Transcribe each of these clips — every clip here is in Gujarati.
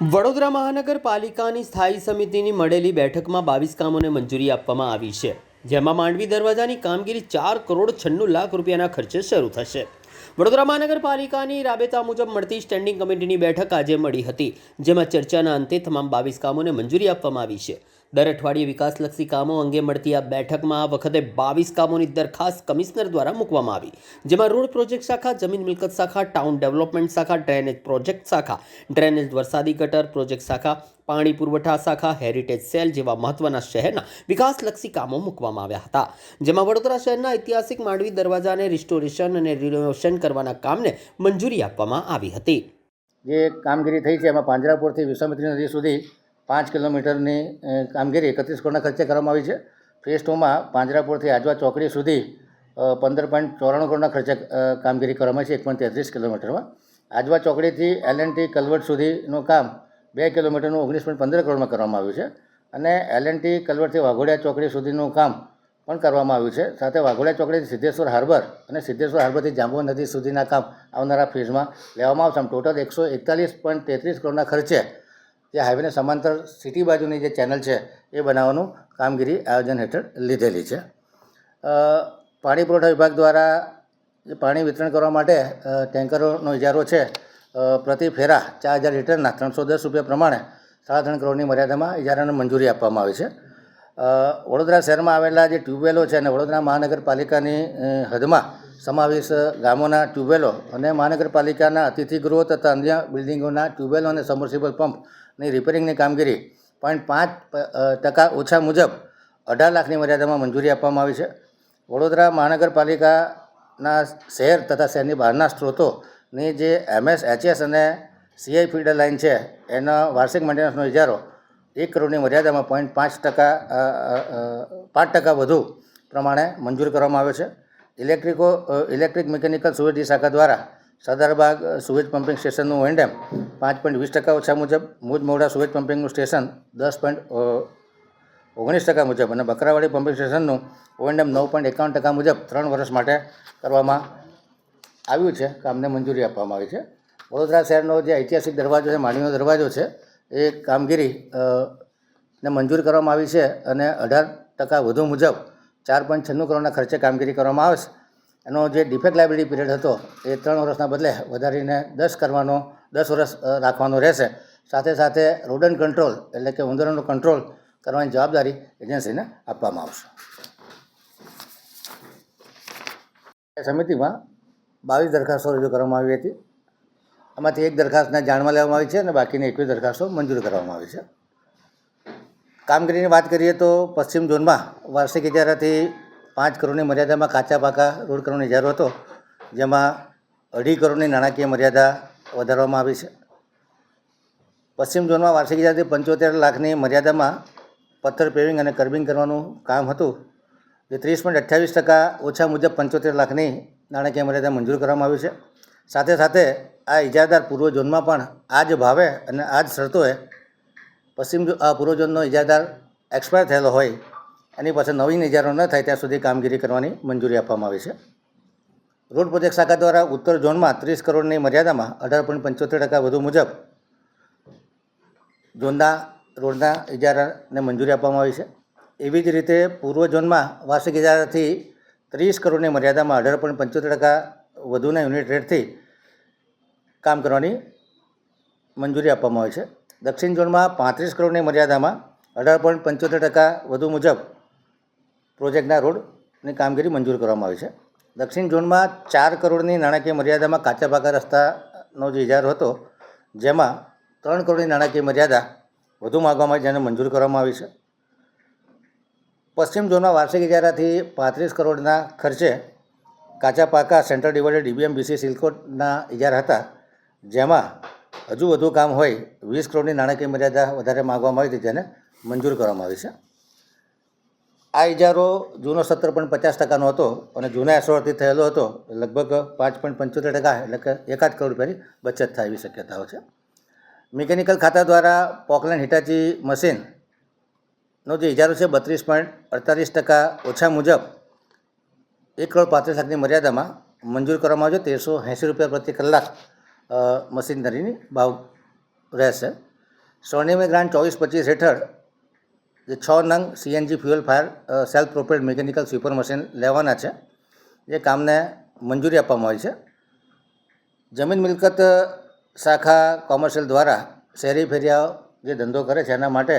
વડોદરા મહાનગરપાલિકાની સ્થાયી સમિતિની મળેલી બેઠકમાં બાવીસ કામોને મંજૂરી આપવામાં આવી છે, જેમાં માંડવી દરવાજાની કામગીરી ચાર કરોડ છન્નું લાખ રૂપિયાના ખર્ચે શરૂ થશે. વડોદરા મહાનગરપાલિકાની રાબેતા મુજબ મળતી સ્ટેન્ડિંગ કમિટીની બેઠક આજે મળી હતી, જેમાં ચર્ચાના અંતે તમામ બાવીસ કામોને મંજૂરી આપવામાં આવી છે. દર અઠવાડિયે વિકાસલક્ષી કામો અંગે મળતી આ બેઠકમાં આ વખતે બાવીસ કામોની દરખાસ્ત કમિશનર દ્વારા મૂકવામાં આવી. જેમાં રોડ પ્રોજેક્ટ શાખા, જમીન મિલકત શાખા, ટાઉન ડેવલપમેન્ટ શાખા, ડ્રેનેજ પ્રોજેક્ટ શાખા, ડ્રેનેજ વરસાદી ગટર પ્રોજેક્ટ શાખા, પાણી પુરવઠા શાખા, હેરિટેજ સેલ જેવા મહત્વના શહેરના વિકાસલક્ષી કામો મૂકવામાં આવ્યા હતા. જેમાં વડોદરા શહેરના ઐતિહાસિક માંડવી દરવાજાને રિસ્ટોરેશન અને રિનોવેશન કરવાના કામને મંજૂરી આપવામાં આવી હતી. જે કામગીરી થઈ છે, એમાં પાંજરાપુરથી વિશ્વામિત્રી નદી સુધી પાંચ કિલોમીટરની કામગીરી એકત્રીસ કરોડના ખર્ચે કરવામાં આવી છે. ફેઝ ટુમાં પાંજરાપુરથી આજવા ચોકડી સુધી પંદર પોઈન્ટ ચોરાણું કરોડના ખર્ચે કામગીરી કરવામાં છે એક પોઈન્ટ તેત્રીસ કિલોમીટરમાં. આજવા ચોકડીથી એલ એન્ડ ટી કલવર્ટ સુધીનું કામ બે કિલોમીટરનું ઓગણીસ પોઈન્ટ પંદર કરોડમાં કરવામાં આવ્યું છે. અને એલ એન્ડ ટી કલવર્ટથી વાઘોડિયા ચોકડી સુધીનું કામ પણ કરવામાં આવ્યું છે. સાથે વાઘોડિયા ચોકડીથી સિદ્ધેશ્વર હાર્બર અને સિદ્ધેશ્વર હાર્બરથી જાંબુ નદી સુધીના કામ આવનારા ફેઝમાં લેવામાં આવશે. આમ ટોટલ એકસો એકતાલીસ પોઈન્ટ તેત્રીસ કરોડના ખર્ચે જે હાઈવેને સમાંતર સિટી બાજુની જે ચેનલ છે, એ બનાવવાનું કામગીરી આયોજન હેઠળ લીધેલી છે. પાણી પુરવઠા વિભાગ દ્વારા જે પાણી વિતરણ કરવા માટે ટેન્કરોનો ઇજારો છે પ્રતિ ફેરા ચાર હજાર લીટરના ત્રણસો દસ રૂપિયા પ્રમાણે સાડા ત્રણ કરોડની મર્યાદામાં ઇજારાને મંજૂરી આપવામાં આવી છે. વડોદરા શહેરમાં આવેલા જે ટ્યુબવેલો છે અને વડોદરા મહાનગરપાલિકાની હદમાં સમાવેશ ગામોના ટ્યુબવેલો અને મહાનગરપાલિકાના અતિથિગૃહો તથા અન્ય બિલ્ડિંગોના ટ્યુબવેલો અને સમર્સિબલ પંપની રિપેરિંગની કામગીરી પોઈન્ટ પાંચ ટકા ઓછા મુજબ અઢાર લાખની મર્યાદામાં મંજૂરી આપવામાં આવી છે. વડોદરા મહાનગરપાલિકાના શહેર તથા શહેરની બહારના સ્ત્રોતોની જે એમએસ, એચએસ અને સીઆઈ ફીડર લાઇન છે, એનો વાર્ષિક મેન્ટેનન્સનો ઇજારો એક કરોડની મર્યાદામાં પોઈન્ટ પાંચ ટકા પાંચ ટકા વધુ પ્રમાણે મંજૂર કરવામાં આવ્યો છે. ઇલેક્ટ્રિકો ઇલેક્ટ્રિક મિકેનિકલ સુવેટી શાખા દ્વારા સરદારબાગ સુવેજ પમ્પિંગ સ્ટેશનનું વેન્ડેમ પાંચ પોઈન્ટ વીસ ટકા ઓછા મુજબ, મુજ મોડા સુવેજ પમ્પિંગનું સ્ટેશન દસ પોઈન્ટ ઓગણીસ ટકા મુજબ અને બકરાવાડી પમ્પિંગ સ્ટેશનનું ઓએનડેમ નવ પોઈન્ટ એકાવન ટકા મુજબ ત્રણ વર્ષ માટે કરવામાં આવ્યું છે કામને મંજૂરી આપવામાં આવી છે. વડોદરા શહેરનો જે ઐતિહાસિક દરવાજો છે માણીનો દરવાજો છે, એ કામગીરી ને મંજૂર કરવામાં આવી છે અને અઢાર ટકા વધુ મુજબ ચાર પોઈન્ટ છન્નું કરોડના ખર્ચે કામગીરી કરવામાં આવશે એનો જે ડિફેક્ટ લાયબિલિટી પિરિયડ હતો, એ ત્રણ વર્ષના બદલે વધારીને દસ કરવાનો, દસ વર્ષ રાખવાનો રહેશે. સાથે સાથે રોડન કંટ્રોલ એટલે કે ઉંદરોનો કંટ્રોલ કરવાની જવાબદારી એજન્સીને આપવામાં આવશે. સમિતિમાં બાવીસ દરખાસ્તો રજૂ કરવામાં આવી હતી. આમાંથી એક દરખાસ્તને જાણમાં લેવામાં આવી છે અને બાકીની એકવીસ દરખાસ્તો મંજૂર કરવામાં આવી છે. કામગીરીની વાત કરીએ તો પશ્ચિમ ઝોનમાં વાર્ષિક ઇજારાથી પાંચ કરોડની મર્યાદામાં કાચા પાકા રોડ કરવાનો ઇજારો હતો, જેમાં અઢી કરોડની નાણાકીય મર્યાદા વધારવામાં આવી છે. પશ્ચિમ ઝોનમાં વાર્ષિક ઇજારાથી પંચોતેર લાખની મર્યાદામાં પથ્થર પેવિંગ અને કર્બિંગ કરવાનું કામ હતું, જે ત્રીસ પોઈન્ટ અઠ્યાવીસ ટકા ઓછા મુજબ પંચોતેર લાખની નાણાકીય મર્યાદા મંજૂર કરવામાં આવી છે. સાથે સાથે આ ઇજારદાર પૂર્વ ઝોનમાં પણ આ જ ભાવે અને આ જ શરતોએ પશ્ચિમ ઝો- આ પૂર્વ ઝોનનો એક્સપાયર થયેલો હોય, એની પાસે નવીન ઇજારો ન થાય ત્યાં સુધી કામગીરી કરવાની મંજૂરી આપવામાં આવી છે. રોડ પ્રોજેક્ટ શાખા દ્વારા ઉત્તર ઝોનમાં ત્રીસ કરોડની મર્યાદામાં અઢાર પોઈન્ટ પંચોતેર ટકા વધુ મુજબ ઝોનના, રોડના ઇજારાને મંજૂરી આપવામાં આવી છે. એવી જ રીતે પૂર્વ ઝોનમાં વાર્ષિક ઇજારાથી ત્રીસ કરોડની મર્યાદામાં અઢાર પોઈન્ટ પંચોતેર ટકા વધુના યુનિટ રેટથી કામ કરવાની મંજૂરી આપવામાં આવી છે. દક્ષિણ ઝોનમાં પાંત્રીસ કરોડની મર્યાદામાં અઢાર પોઈન્ટ પંચોતેર ટકા વધુ મુજબ પ્રોજેક્ટના રોડની કામગીરી મંજૂર કરવામાં આવી છે. દક્ષિણ ઝોનમાં ચાર કરોડની નાણાકીય મર્યાદામાં કાચા પાકા રસ્તાનો જે ઇજારો હતો, જેમાં ત્રણ કરોડની નાણાકીય મર્યાદા વધુ માગવામાં જેને મંજૂર કરવામાં આવી છે. પશ્ચિમ ઝોનમાં વાર્ષિક ઇજારાથી પાંત્રીસ કરોડના ખર્ચે કાચા પાકા સેન્ટ્રલ ડિવાઇડેડ ડીબીએમ બીસી સિલકોટના ઇજારા હતા, જેમાં હજુ વધુ કામ હોય, વીસ કરોડની નાણાકીય મર્યાદા વધારે માગવામાં આવી હતી તેને મંજૂર કરવામાં આવી છે. આ ઇજારો જૂનો સત્તર પોઈન્ટ પચાસ ટકાનો હતો અને જૂના એસોરથી થયેલો હતો, લગભગ પાંચ પોઈન્ટ પંચોતેર ટકા એટલે કે એકાદ કરોડ રૂપિયાની બચત થાય એવી શક્યતાઓ છે. મિકેનિકલ ખાતા દ્વારા પોકલેન્ડ હિટાચી મશીનનો જે ઇજારો છે, બત્રીસ પોઈન્ટ અડતાલીસ ટકા ઓછા મુજબ એક કરોડ પાંત્રીસ લાખની મર્યાદામાં મંજૂર કરવામાં આવ્યો તેરસો એંસી રૂપિયા પ્રતિ કલાક મશીનરીની ભાવ રહેશે. સ્વર્ણિમી ગ્રાન્ટ ચોવીસ પચીસ હેઠળ જે છ નંગ CNG fuel fire self propelled mechanical sweeper machine લેવાના છે. જે કામને મંજૂરી આપવામાં આવી છે. જમીન મિલકત શાખા કોમર્શિયલ દ્વારા શહેરી ફેરિયાઓ જે ધંધો કરે છે, એના માટે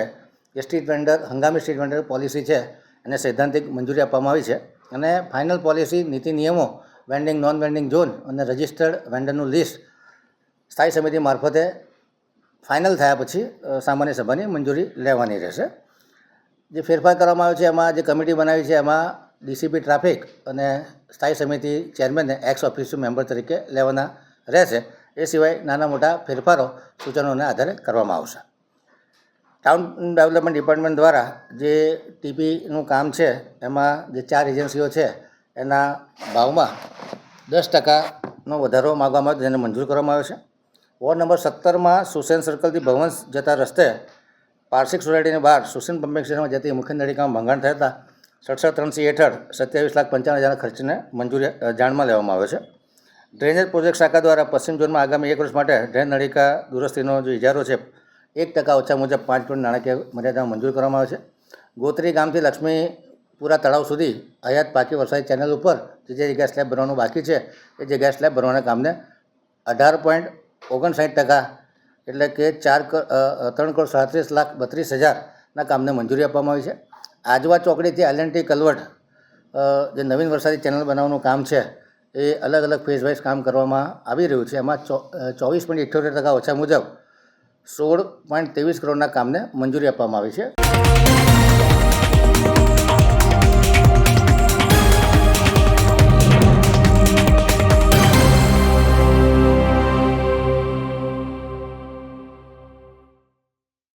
જે સ્ટ્રીટ વેન્ડર હંગામી સ્ટ્રીટ વેન્ડર પોલિસી છે, એને સૈદ્ધાંતિક મંજૂરી આપવામાં આવી છે. અને ફાઇનલ પોલિસી નીતિ નિયમો વેન્ડિંગ નોન વેન્ડિંગ ઝોન અને રજિસ્ટર્ડ વેન્ડરનું લિસ્ટ સ્થાયી સમિતિ મારફતે ફાઇનલ થયા પછી સામાન્ય સભાની મંજૂરી લેવાની રહેશે. જે ફેરફાર કરવામાં આવ્યો છે, એમાં જે કમિટી બનાવી છે, એમાં ડીસીપી ટ્રાફિક અને સ્થાયી સમિતિ ચેરમેનને એક્સ ઓફિસિયલ મેમ્બર તરીકે લેવાના રહેશે. એ સિવાય નાના મોટા ફેરફારો સૂચનોને આધારે કરવામાં આવશે. ટાઉન ડેવલપમેન્ટ ડિપાર્ટમેન્ટ દ્વારા જે ટીપીનું કામ છે, એમાં જે ચાર એજન્સીઓ છે, એના ભાવમાં દસ ટકાનો વધારો માગવામાં આવ્યો જેને મંજૂર કરવામાં આવ્યો છે. વોર્ડ નંબર સત્તરમાં સુસેન સર્કલથી ભવન જતા રસ્તે પાર્ષિક સોસાયટીની બહાર સુસેન પંપિંગ સ્ટેશનમાં જતી મુખ્ય નળિકામાં ભંગાણ થયા હતા. સડસઠ ત્રણસી હેઠળ સત્યાવીસ લાખ પંચાવન હજારના ખર્ચને મંજૂરી જાણમાં લેવામાં આવ્યો છે. ડ્રેનેજ પ્રોજેક્ટ શાખા દ્વારા પશ્ચિમ ઝોનમાં આગામી એક વર્ષ માટે ડ્રેન નળિકા દુરસ્તીનો જે ઇજારો છે, એક ટકા ઓછા મુજબ પાંચ કરોડ નાણાકીય મર્યાદામાં મંજૂર કરવામાં આવે છે. ગોત્રી ગામથી લક્ષ્મીપુરા તળાવ સુધી હયાત પાકી વરસાદી ચેનલ ઉપર જે જે જગ્યાએ સ્લેબ ભરવાનું બાકી છે, એ જગ્યાએ સ્લેબ ભરવાના કામને અઢાર પોઈન્ટ ઓગણસાઠ ટકા એટલે કે ચાર ત્રણ કરોડ સાડત્રીસ લાખ બત્રીસ હજારના કામને મંજૂરી આપવામાં આવી છે. આજવા ચોકડીથી એલએનટી કલવટ જે નવીન વરસાદી ચેનલ બનાવવાનું કામ છે, એ અલગ અલગ ફેઝ વાઇઝ કામ કરવામાં આવી રહ્યું છે. એમાં ચોવીસ પોઈન્ટ ઇઠ્યોતેર ટકા ઓછા મુજબ સોળ પોઈન્ટ ત્રેવીસ કરોડના કામને મંજૂરી આપવામાં આવી છે.